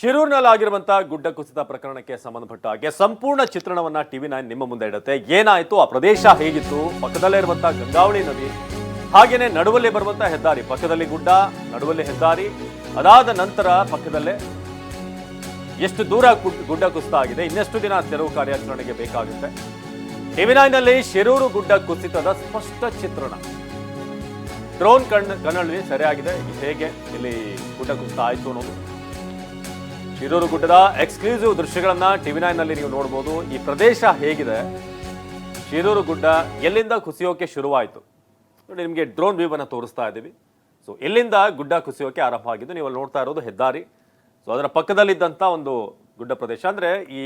ಶಿರೂರಿನಲ್ಲಾಗಿರುವಂತಹ ಗುಡ್ಡ ಕುಸಿತ ಪ್ರಕರಣಕ್ಕೆ ಸಂಬಂಧಪಟ್ಟ ಹಾಗೆ ಸಂಪೂರ್ಣ ಚಿತ್ರಣವನ್ನ ಟಿವಿ ನೈನ್ ನಿಮ್ಮ ಮುಂದೆ ಇಡುತ್ತೆ. ಏನಾಯಿತು? ಆ ಪ್ರದೇಶ ಹೇಗಿತ್ತು? ಪಕ್ಕದಲ್ಲೇ ಇರುವಂತಹ ಗಂಗಾವಳಿ ನದಿ, ಹಾಗೇನೆ ನಡುವಲ್ಲಿ ಬರುವಂತಹ ಹೆದ್ದಾರಿ, ಪಕ್ಕದಲ್ಲಿ ಗುಡ್ಡ, ನಡುವಲ್ಲಿ ಹೆದ್ದಾರಿ, ಅದಾದ ನಂತರ ಪಕ್ಕದಲ್ಲೇ ಎಷ್ಟು ದೂರ ಗುಡ್- ಗುಡ್ಡ ಕುಸಿತ ಆಗಿದೆ, ಇನ್ನೆಷ್ಟು ದಿನ ತೆರವು ಕಾರ್ಯಾಚರಣೆಗೆ ಬೇಕಾಗುತ್ತೆ. ಟಿವಿ ನೈನ್ನಲ್ಲಿ ಶಿರೂರು ಗುಡ್ಡ ಕುಸಿತದ ಸ್ಪಷ್ಟ ಚಿತ್ರಣ. ಡ್ರೋನ್ ಕಣ್, ಕಣ್ಣಲ್ಲಿ ಸರಿಯಾಗಿದೆ ಹೇಗೆ ಇಲ್ಲಿ ಗುಡ್ಡ ಕುಸಿತ ಆಯಿತು ಅನ್ನೋದು. ಶಿರೂರು ಗುಡ್ಡದ ಎಕ್ಸ್ಕ್ಲೂಸಿವ್ ದೃಶ್ಯಗಳನ್ನ ಟಿವಿ ನೈನ್ನಲ್ಲಿ ನೀವು ನೋಡಬಹುದು ಈ ಪ್ರದೇಶ ಹೇಗಿದೆ? ಶಿರೂರು ಗುಡ್ಡ ಎಲ್ಲಿಂದ ಕುಸಿಯೋಕೆ ಶುರುವಾಯಿತು? ನೋಡಿ, ನಿಮಗೆ ಡ್ರೋನ್ ವ್ಯೂ ಅನ್ನ ತೋರಿಸ್ತಾ ಇದ್ದೀವಿ. ಸೊ ಎಲ್ಲಿಂದ ಗುಡ್ಡ ಕುಸಿಯೋಕೆ ಆರಂಭ ಆಗಿದ್ದು ನೀವು ಅಲ್ಲಿ ನೋಡ್ತಾ ಇರೋದು ಹೆದ್ದಾರಿ. ಸೊ ಅದರ ಪಕ್ಕದಲ್ಲಿದ್ದಂಥ ಒಂದು ಗುಡ್ಡ ಪ್ರದೇಶ. ಅಂದ್ರೆ ಈ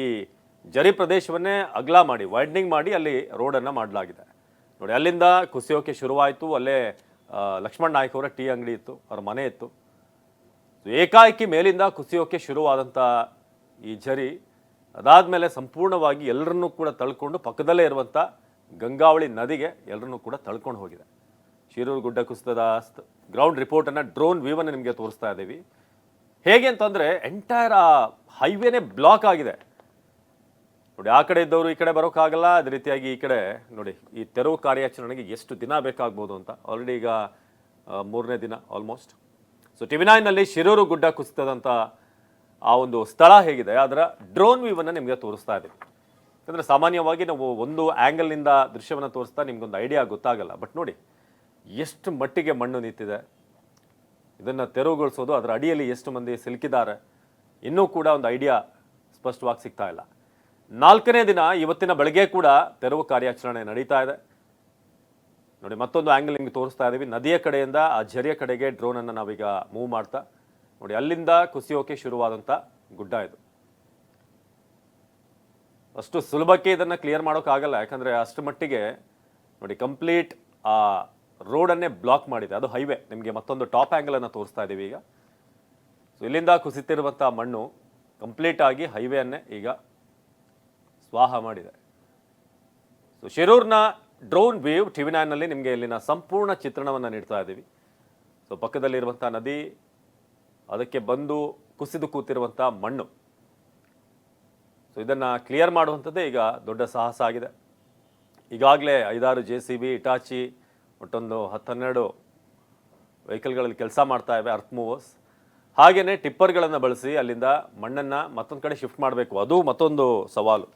ಜರಿ ಪ್ರದೇಶವನ್ನೇ ಅಗಲ ಮಾಡಿ ವೈಡ್ನಿಂಗ್ ಮಾಡಿ ಅಲ್ಲಿ ರೋಡನ್ನು ಮಾಡಲಾಗಿದೆ. ನೋಡಿ, ಅಲ್ಲಿಂದ ಕುಸಿಯೋಕೆ ಶುರುವಾಯಿತು. ಅಲ್ಲೇ ಲಕ್ಷ್ಮಣ್ ನಾಯ್ಕ ಅವರ ಟೀ ಅಂಗಡಿ ಇತ್ತು, ಅವ್ರ ಮನೆ ಇತ್ತು. ಏಕಾಏಕಿ ಮೇಲಿಂದ ಕುಸಿಯೋಕ್ಕೆ ಶುರುವಾದಂಥ ಈ ಝರಿ, ಅದಾದಮೇಲೆ ಸಂಪೂರ್ಣವಾಗಿ ಎಲ್ಲರನ್ನೂ ಕೂಡ ತಳ್ಕೊಂಡು ಪಕ್ಕದಲ್ಲೇ ಇರುವಂಥ ಗಂಗಾವಳಿ ನದಿಗೆ ಎಲ್ಲರನ್ನೂ ಕೂಡ ತಳ್ಕೊಂಡು ಹೋಗಿದೆ. ಶಿರೂರು ಗುಡ್ಡ ಕುಸಿತದ ಗ್ರೌಂಡ್ ರಿಪೋರ್ಟನ್ನು ಡ್ರೋನ್ ವ್ಯೂವನ್ನು ನಿಮಗೆ ತೋರಿಸ್ತಾ ಇದ್ದೀವಿ. ಹೇಗೆ ಅಂತಂದರೆ ಎಂಟೈರ್ ಆ ಹೈವೇನೇ ಬ್ಲಾಕ್ ಆಗಿದೆ. ನೋಡಿ, ಆ ಕಡೆ ಇದ್ದವರು ಈ ಕಡೆ ಬರೋಕ್ಕಾಗಲ್ಲ, ಅದೇ ರೀತಿಯಾಗಿ ಈ ಕಡೆ, ನೋಡಿ, ಈ ತೆರವು ಕಾರ್ಯಾಚರಣೆಗೆ ಎಷ್ಟು ದಿನ ಬೇಕಾಗ್ಬೋದು ಅಂತ. ಆಲ್ರೆಡಿ ಈಗ ಮೂರನೇ ದಿನ ಆಲ್ಮೋಸ್ಟ್ ಸೊ ಟಿವಿ ನೈನ್ನಲ್ಲಿ ಶಿರೂರು ಗುಡ್ಡ ಕುಸಿತದಂಥ ಆ ಒಂದು ಸ್ಥಳ ಹೇಗಿದೆ. ಅದರ ಡ್ರೋನ್ ವ್ಯೂವನ್ನು ನಿಮಗೆ ತೋರಿಸ್ತಾ ಇದ್ದೀವಿ ಯಾಕಂದರೆ ಸಾಮಾನ್ಯವಾಗಿ ನಾವು ಒಂದು ಆ್ಯಂಗಲ್ನಿಂದ ದೃಶ್ಯವನ್ನು ತೋರಿಸ್ತಾ ನಿಮಗೊಂದು ಐಡಿಯಾ ಗೊತ್ತಾಗಲ್ಲ. ಬಟ್ ನೋಡಿ, ಎಷ್ಟು ಮಟ್ಟಿಗೆ ಮಣ್ಣು ನಿಂತಿದೆ. ಇದನ್ನು ತೆರವುಗೊಳಿಸೋದು, ಅದರ ಅಡಿಯಲ್ಲಿ ಎಷ್ಟು ಮಂದಿ ಸಿಲುಕಿದ್ದಾರೆ. ಇನ್ನೂ ಕೂಡ ಒಂದು ಐಡಿಯಾ ಸ್ಪಷ್ಟವಾಗಿ ಸಿಗ್ತಾ ಇಲ್ಲ. ನಾಲ್ಕನೇ ದಿನ ಇವತ್ತಿನ ಬೆಳಗ್ಗೆ ಕೂಡ ತೆರವು ಕಾರ್ಯಾಚರಣೆ ನಡೀತಾ ಇದೆ. ನೋಡಿ, ಮತ್ತೊಂದು ಆ್ಯಂಗಲ್ ನಿಮಗೆ ತೋರಿಸ್ತಾ ಇದ್ದೀವಿ ನದಿಯ ಕಡೆಯಿಂದ ಆ ಝರಿಯ ಕಡೆಗೆ ಡ್ರೋನನ್ನು ನಾವೀಗ ಮೂವ್ ಮಾಡ್ತಾ, ನೋಡಿ, ಅಲ್ಲಿಂದ ಕುಸಿಯೋಕೆ ಶುರುವಾದಂಥ ಗುಡ್ಡ ಇದು. ಅಷ್ಟು ಸುಲಭಕ್ಕೆ ಇದನ್ನು ಕ್ಲಿಯರ್ ಮಾಡೋಕ್ಕಾಗಲ್ಲ ಯಾಕಂದರೆ ಅಷ್ಟು ಮಟ್ಟಿಗೆ, ನೋಡಿ ಕಂಪ್ಲೀಟ್ ಆ ರೋಡನ್ನೇ ಬ್ಲಾಕ್ ಮಾಡಿದೆ. ಅದು ಹೈವೇ ನಿಮಗೆ ಮತ್ತೊಂದು ಟಾಪ್ ಆ್ಯಂಗಲನ್ನು ತೋರಿಸ್ತಾ ಇದ್ದೀವಿ ಈಗ. ಸೊ ಇಲ್ಲಿಂದ ಕುಸಿತಿರುವಂಥ ಮಣ್ಣು ಕಂಪ್ಲೀಟ್ ಆಗಿ ಹೈವೇಯನ್ನೇ ಈಗ ಸ್ವಾಹ ಮಾಡಿದೆ. ಸೊ ಶಿರೂರ್ನ ಡ್ರೋನ್ ವೇವ್ ಟಿವಿ ನೈನ್ನಲ್ಲಿ ನಿಮಗೆ ಇಲ್ಲಿನ ಸಂಪೂರ್ಣ ಚಿತ್ರಣವನ್ನು ನೀಡ್ತಾ ಇದ್ದೀವಿ. ಸೊ ಪಕ್ಕದಲ್ಲಿರುವಂಥ ನದಿ, ಅದಕ್ಕೆ ಬಂದು ಕುಸಿದು ಕೂತಿರುವಂಥ ಮಣ್ಣು. ಸೊ ಇದನ್ನು ಕ್ಲಿಯರ್ ಮಾಡುವಂಥದ್ದೇ ಈಗ ದೊಡ್ಡ ಸಾಹಸ ಆಗಿದೆ. ಈಗಾಗಲೇ ಐದಾರು ಜೆ ಸಿ ಬಿ, ಇಟಾಚಿ ಒಟ್ಟೊಂದು ಹತ್ತನ್ನೆರಡು ವೆಹಿಕಲ್ಗಳಲ್ಲಿ ಕೆಲಸ ಮಾಡ್ತಾ ಇವೆ ಅರ್ತ್ ಮೂವರ್ಸ್. ಹಾಗೆಯೇ ಟಿಪ್ಪರ್ಗಳನ್ನು ಬಳಸಿ ಅಲ್ಲಿಂದ ಮಣ್ಣನ್ನು ಮತ್ತೊಂದು ಕಡೆ ಶಿಫ್ಟ್ ಮಾಡಬೇಕು. ಅದು ಮತ್ತೊಂದು ಸವಾಲು.